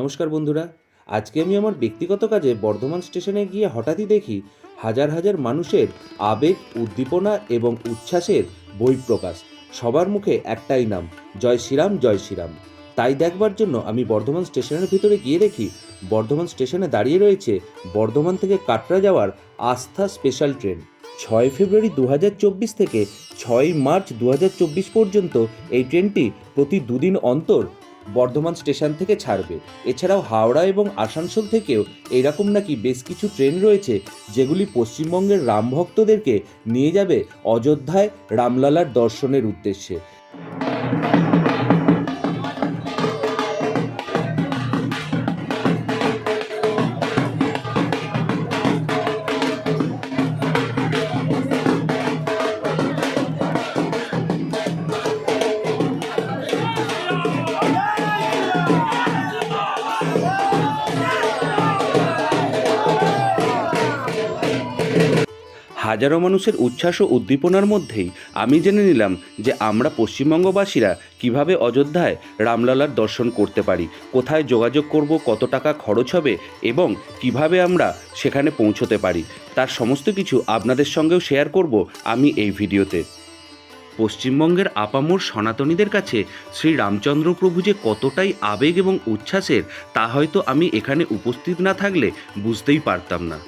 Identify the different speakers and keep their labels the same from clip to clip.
Speaker 1: নমস্কার বন্ধুরা। আজকে আমি আমার ব্যক্তিগত কাজে বর্ধমান স্টেশনে গিয়ে হঠাৎই দেখি হাজার হাজার মানুষের আবেগ, উদ্দীপনা এবং উচ্ছ্বাসের বহিঃপ্রকাশ সবার মুখে একটাই নাম, জয় শ্রীরাম জয় শ্রীরাম। তাই দেখবার জন্য আমি বর্ধমান স্টেশনের ভিতরে গিয়ে দেখি বর্ধমান স্টেশনে দাঁড়িয়ে রয়েছে বর্ধমান থেকে কাটরা যাওয়ার আস্থা স্পেশাল ট্রেন। ছয় ফেব্রুয়ারি দু হাজার চব্বিশ থেকে ছয় মার্চ দু হাজার চব্বিশ পর্যন্ত এই ট্রেনটি প্রতি দুদিন অন্তর বর্ধমান স্টেশন থেকে ছাড়বে। এছাড়াও হাওড়া এবং আসানসোল থেকেও এরকম নাকি বেশ কিছু ট্রেন রয়েছে, যেগুলি পশ্চিমবঙ্গের রামভক্তদেরকে নিয়ে যাবে অযোধ্যায় রামলালার দর্শনের উদ্দেশ্যে। হাজারো মানুষের উচ্ছ্বাস ও উদ্দীপনার মধ্যেই আমি জেনে নিলাম যে আমরা পশ্চিমবঙ্গবাসীরা কীভাবে অযোধ্যায় রামলালার দর্শন করতে পারি, কোথায় যোগাযোগ করব, কত টাকা খরচ হবে এবং কীভাবে আমরা সেখানে পৌঁছতে পারি। তার সমস্ত কিছু আপনাদের সঙ্গেও শেয়ার করব আমি এই ভিডিওতে। পশ্চিমবঙ্গের আপামোর সনাতনীদের কাছে শ্রী রামচন্দ্র প্রভু যে কতটাই আবেগ এবং উচ্ছ্বাসের, তা হয়তো আমি এখানে উপস্থিত না থাকলে বুঝতেই পারতাম না।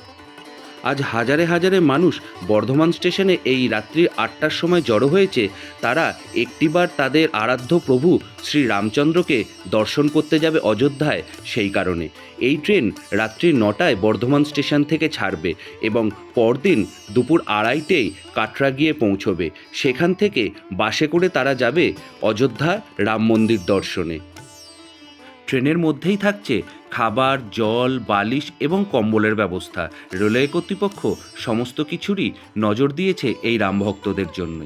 Speaker 1: আজ হাজারে হাজারে মানুষ বর্ধমান স্টেশনে এই রাত্রি আটটার সময় জড়ো হয়েছে। তারা একটিবার তাদের আরাধ্য প্রভু শ্রী রামচন্দ্রকে দর্শন করতে যাবে অযোধ্যায় সেই কারণে। এই ট্রেন রাত্রি নটায় বর্ধমান স্টেশন থেকে ছাড়বে এবং পরদিন দুপুর আড়াইটেই কাটরা গিয়ে পৌঁছবে। সেখান থেকে বাসে করে তারা যাবে অযোধ্যা রাম মন্দির দর্শনে। ট্রেনের মধ্যেই থাকছে খাবার, জল, বালিশ এবং কম্বলের ব্যবস্থা। রেলওয়ে কর্তৃপক্ষ সমস্ত কিছুরই নজর দিয়েছে এই রামভক্তদের জন্য।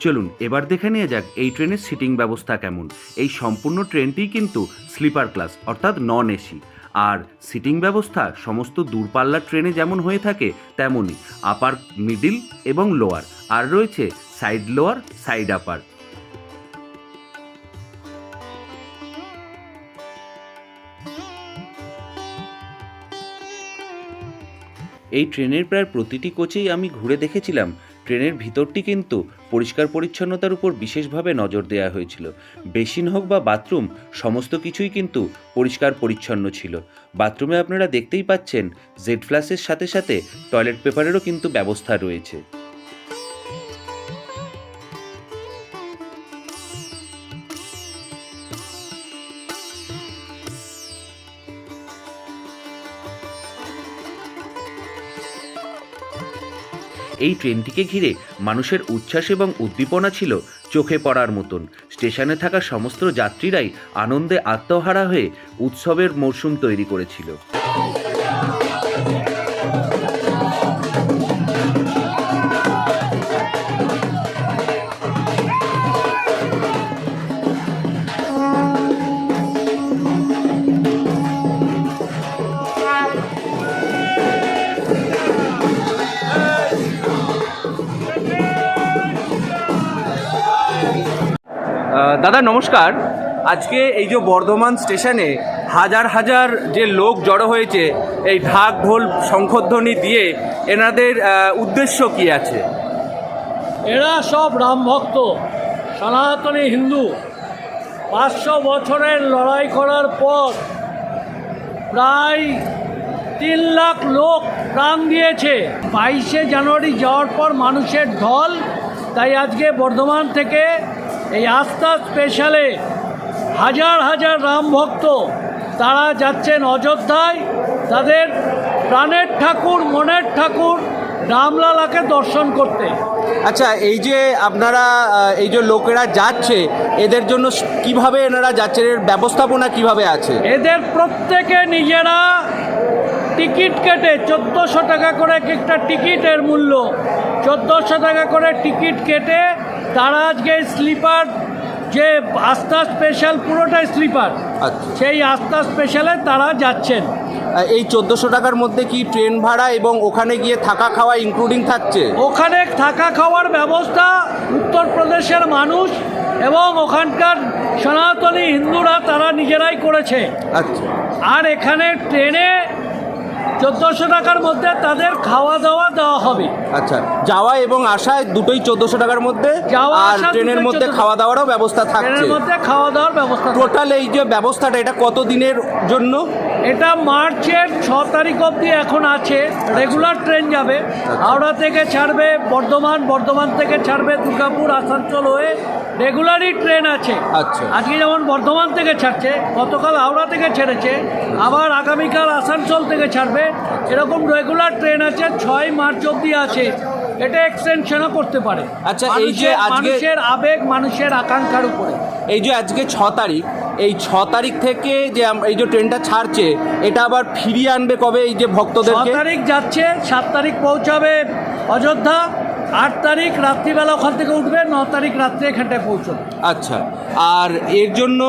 Speaker 1: চলুন, এবার দেখে নেওয়া যাক এই ট্রেনের সিটিং ব্যবস্থা কেমন। এই সম্পূর্ণ ট্রেনটিই কিন্তু স্লিপার ক্লাস, অর্থাৎ নন এসি আর সিটিং ব্যবস্থা সমস্ত দূরপাল্লার ট্রেনে যেমন হয়ে থাকে, তেমনই আপার, মিডিল এবং লোয়ার। আর রয়েছে সাইড লোয়ার, সাইড আপার। এই ট্রেনের প্রায় প্রতিটি কোচেই আমি ঘুরে দেখেছিলাম। ট্রেনের ভিতরটি কিন্তু পরিষ্কার পরিচ্ছন্নতার উপর বিশেষভাবে নজর দেওয়া হয়েছিল। বেসিন হোক বা বাথরুম, সমস্ত কিছুই কিন্তু পরিষ্কার পরিচ্ছন্ন ছিল। বাথরুমে আপনারা দেখতেই পাচ্ছেন, জেড ফ্লাসের সাথে সাথে টয়লেট পেপারেরও কিন্তু ব্যবস্থা রয়েছে। এই ট্রেনটিকে ঘিরে মানুষের উচ্ছ্বাস এবং উদ্দীপনা ছিল চোখে পড়ার মতন। স্টেশনে থাকা সমস্ত যাত্রীরাই আনন্দে আত্মহারা হয়ে উৎসবের মরশুম তৈরি করেছিল।
Speaker 2: দাদা, নমস্কার। আজকে এই যে বর্ধমান স্টেশনে হাজার হাজার যে লোক জড়ো হয়েছে, এই ঢাক ঢোল শঙ্খধ্বনি দিয়ে এনাদের উদ্দেশ্য কি আছে?
Speaker 3: এরা সব রাম ভক্ত, সনাতনী হিন্দু। পাঁচশো বছরের লড়াই করার পর প্রায় তিন লাখ লোক প্রাণ দিয়েছে। বাইশে জানুয়ারি যাওয়ার পর মানুষের ঢল, তাই আজকে বর্ধমান থেকে এই আস্থা স্পেশালে হাজার হাজার রাম ভক্ত তারা যাচ্ছেন অযোধ্যায়। তাদের প্রাণের ঠাকুর মনের ঠাকুর রামলালাকে দর্শন করতে।
Speaker 2: আচ্ছা এই যে আপনারা এই যে লোকেরা যাচ্ছে এদের জন্য কীভাবে এনারা যাচ্ছেন? এর ব্যবস্থাপনা কীভাবে আছে?
Speaker 3: এদের প্রত্যেকে নিজেরা টিকিট কেটে চোদ্দোশো টাকা করে এক একটা টিকিটের মূল্য চোদ্দোশো টাকা করে টিকিট কেটে তারা আজকে স্লিপার যে আস্থা স্পেশাল পুরোটাই স্লিপার।
Speaker 2: আচ্ছা।
Speaker 3: সেই আস্থা স্পেশালে তারা যাচ্ছেন।
Speaker 2: এই চোদ্দোশো টাকার মধ্যে কি ট্রেন ভাড়া এবং ওখানে গিয়ে থাকা খাওয়া ইনক্লুডিং থাকছে?
Speaker 3: ওখানে থাকা খাওয়ার ব্যবস্থা উত্তরপ্রদেশের মানুষ এবং ওখানকার সনাতনী হিন্দুরা তারা নিজেরাই করেছে।
Speaker 2: আচ্ছা।
Speaker 3: আর এখানে ট্রেনে চোদ্দোশো টাকার মধ্যে তাদের খাওয়া দাওয়া দেওয়া হবে।
Speaker 2: আচ্ছা যাওয়া এবং আসায় দুটোই চোদ্দশো টাকার মধ্যে?
Speaker 3: যাওয়া
Speaker 2: আর
Speaker 3: আসা
Speaker 2: ট্রেনের
Speaker 3: দুটোই
Speaker 2: মধ্যে
Speaker 3: 1400
Speaker 2: খাওয়া দাওয়ারও ব্যবস্থা থাকছে?
Speaker 3: ট্রেনের মধ্যে খাওয়া দাওয়ার ব্যবস্থা থাকবে।
Speaker 2: টোটাল এই যে ব্যবস্থাটা এটা কত দিনের জন্য?
Speaker 3: এটা মার্চের ছ তারিখ অবধি এখন আছে। রেগুলার ট্রেন যাবে। হাওড়া থেকে ছাড়বে বর্ধমান বর্ধমান থেকে ছাড়বে দুর্গাপুর আসানসোল হয়ে রেগুলারই ট্রেন আছে।
Speaker 2: আচ্ছা।
Speaker 3: আজকে যেমন বর্ধমান থেকে ছাড়ছে গতকাল হাওড়া থেকে ছেড়েছে আবার আগামীকাল আসানসোল থেকে ছাড়বে এরকম রেগুলার ট্রেন আছে ছয় মার্চ অবধি আছে। এটা এক্সটেনশনও করতে পারে।
Speaker 2: আচ্ছা, এই যে
Speaker 3: মানুষের- আবেগ মানুষের আকাঙ্ক্ষার উপরে।
Speaker 2: এই যে আজকে ছ তারিখ এই ছ তারিখ থেকে যে এই যে ট্রেনটা ছাড়ছে এটা আবার ফিরিয়ে আনবে কবে এই যে
Speaker 3: ছ
Speaker 2: ভক্তদেরকে?
Speaker 3: তারিখ যাচ্ছে সাত তারিখ পৌঁছাবে অযোধ্যা। আট তারিখ রাত্রিবেলা ওখান থেকে উঠবে ন তারিখ রাত্রে এখানটায় পৌঁছবে।
Speaker 2: আচ্ছা আর এর জন্য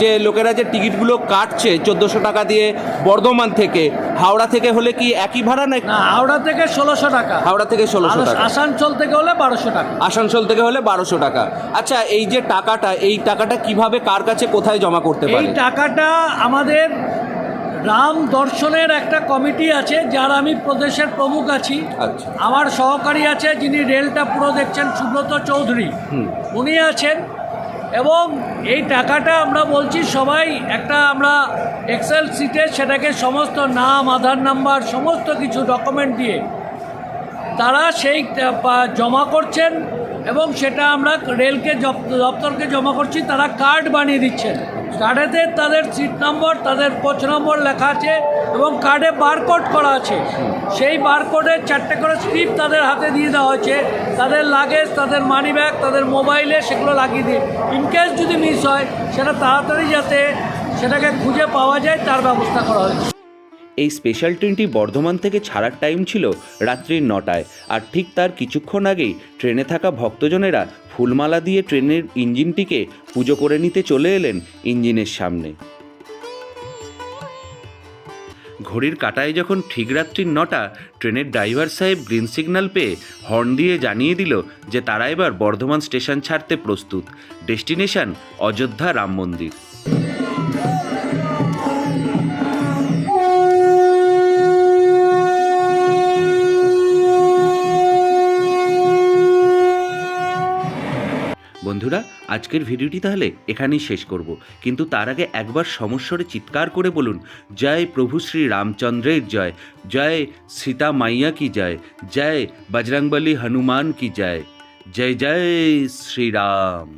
Speaker 2: যে লোকেরা যে টিকিটগুলো কাটছে চোদ্দোশো টাকা দিয়ে বর্ধমান থেকে হাওড়া থেকে হলে কি একই ভাড়া না
Speaker 3: হাওড়া থেকে ষোলোশো টাকা।
Speaker 2: হাওড়া থেকে ষোলোশো টাকা।
Speaker 3: আসানসোল থেকে হলে বারোশো টাকা।
Speaker 2: আসানসোল থেকে হলে বারোশো টাকা। আচ্ছা এই যে টাকাটা এই টাকাটা কীভাবে কার কাছে কোথায় জমা করতে
Speaker 3: এই টাকাটা আমাদের রাম দর্শনের একটা কমিটি আছে যার আমি প্রদেশের প্রমুখ আছি।
Speaker 2: আচ্ছা।
Speaker 3: আমার সহকারী আছে যিনি রেলটা পুরো দেখছেন সুব্রত চৌধুরী। উনি আছেন এবং এই টাকাটা আমরা বলছি সবাই একটা আমরা এক্সেল সিটে সেটাকে সমস্ত নাম আধার নাম্বার সমস্ত কিছু ডকুমেন্ট দিয়ে তারা সেই জমা করছেন। এবং সেটা আমরা রেলকে দপ্তরকে জমা করছি, তারা কার্ড বানিয়ে দিচ্ছেন। কার্ডেতে তাদের সিট নম্বর, তাদের কোচ নম্বর লেখা আছে এবং কার্ডে বারকোড করা আছে। সেই বারকোডের চারটে করে স্লিপ তাদের হাতে দিয়ে দেওয়া হয়েছে তাদের লাগেজ, তাদের মানি ব্যাগ তাদের মোবাইলে সেগুলো লাগিয়ে দিয়ে ইনকেস যদি মিস হয়, সেটা তাড়াতাড়ি যাতে সেটাকে খুঁজে পাওয়া যায়, তার ব্যবস্থা করা হয়েছে।
Speaker 1: এই স্পেশাল ট্রেনটি বর্ধমান থেকে ছাড়ার টাইম ছিল রাত্রির নটায়। আর ঠিক তার কিছুক্ষণ আগেই ট্রেনে থাকা ভক্তজনেরা ফুলমালা দিয়ে ট্রেনের ইঞ্জিনটিকে পুজো করে নিতে চলে এলেন ইঞ্জিনের সামনে। ঘড়ির কাটায় যখন ঠিক রাত্রির নটা ট্রেনের ড্রাইভার সাহেব গ্রিন সিগন্যাল পেয়ে হর্ন দিয়ে জানিয়ে দিল যে তারা এবার বর্ধমান স্টেশন ছাড়তে প্রস্তুত। ডেস্টিনেশন অযোধ্যা রাম মন্দির। আজকের ভিডিওটি তাহলে এখানেই শেষ করব। কিন্তু তার আগে একবার সমস্বরে চিৎকার করে বলুন, জয় প্রভু শ্রী রামচন্দ্রের জয় জয় সীতা মাইয়া কি জয় জয় বজরংবলী হনুমান কি জয় জয় জয় শ্রীরাম।